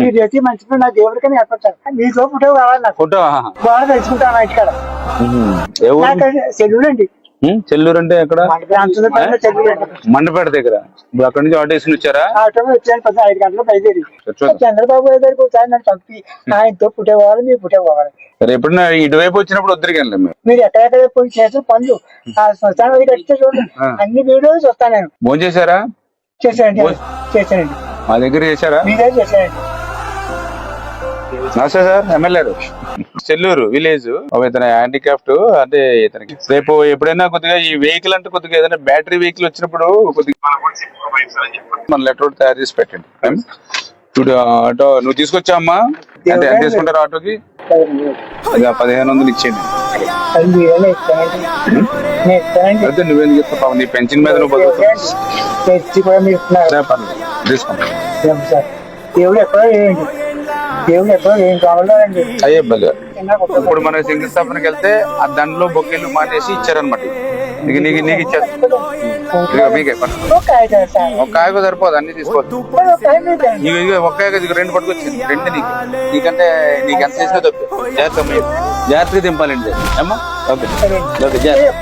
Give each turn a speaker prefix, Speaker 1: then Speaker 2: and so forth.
Speaker 1: మీరు చేతి మంచిగా నా దేవుడికని ఏర్పడతారు. మీతో ఫోటో కావాలి నాకు.
Speaker 2: ఫోటో.
Speaker 1: బాగా తెలుసుకుంటాను నాకు చెల్లెలు అండి.
Speaker 2: చెల్లూరు అంటే ఎక్కడ? మండపేట దగ్గర. ఇప్పుడు అక్కడి నుంచి ఆటో వేసుకుని వచ్చారా?
Speaker 1: ఆటో వచ్చాను ఐదు గంటలకు బయలుదేరి. చంద్రబాబు గారి దగ్గరికి ఒకసారి నన్ను పంపి ఆయనతో పుట్టే పోవాలి మీరు పుట్టే పోవాలి
Speaker 2: సరే ఎప్పుడైనా ఇటువైపు వచ్చినప్పుడు వద్దరికి వెళ్ళాం మేము
Speaker 1: మీరు ఎక్కడెక్కడ పోయి చేసిన పనులు ఆ శ్మశానం అది కట్టితే చూడండి.
Speaker 2: ఆ.
Speaker 1: అన్ని వీడియోలు చూస్తాను నేను.
Speaker 2: భోజనం చేశారా?
Speaker 1: చేశానండి చేశానండి.
Speaker 2: మా దగ్గర చేశారా?
Speaker 1: మీరే చేశానండి
Speaker 2: నమస్తే సార్ ఎమ్మెల్యే చెల్లూరు విలేజ్. ఇతను హ్యాండిక్రాఫ్ట్ అంటే ఇతనికి. రేపు ఎప్పుడైనా కొద్దిగా ఈ వెహికల్ అంటే కొద్దిగా ఏదైనా బ్యాటరీ వెహికల్ వచ్చినప్పుడు కొద్దిగా మన లెటర్ తయారు చేసి పెట్టండి. ఏం? ఇప్పుడు ఆటో నువ్వు తీసుకొచ్చావమ్మా అంటే ఎంత తీసుకుంటారు ఆటోకి? ఇక పదిహేను వందలు ఇచ్చేయండి.
Speaker 1: అది ఇస్తానండి
Speaker 2: అయితే నువ్వేం చెప్తావు నీ పెన్షన్ మీద నువ్వు బతుకుతావు. తీసుకుంటా.
Speaker 1: దేవుడు ఎక్కడో
Speaker 2: అయ్యే. ఇప్పుడు మనం శంకుస్థాపనకి వెళ్తే ఆ దండలో బొక్కెళ్ళు మానేసి ఇచ్చారనమాట నీకు నీకు నీకు ఇచ్చారు ఇదిగో మీకే.
Speaker 1: ఒక కాగితం సార్
Speaker 2: ఒక కాయకు సరిపోదు అన్ని తీసుకోవచ్చు. నీకు ఇదిగో ఒక్క ఇదిగో రెండు పట్టుకొచ్చింది రెండు నీకు. నీకంటే నీకు ఎంత చేసినా తప్పు జాగ్రత్త. జాగ్రత్తగా దింపాలండి. అమ్మా ఓకే. ఓకే జాగ్రత్త.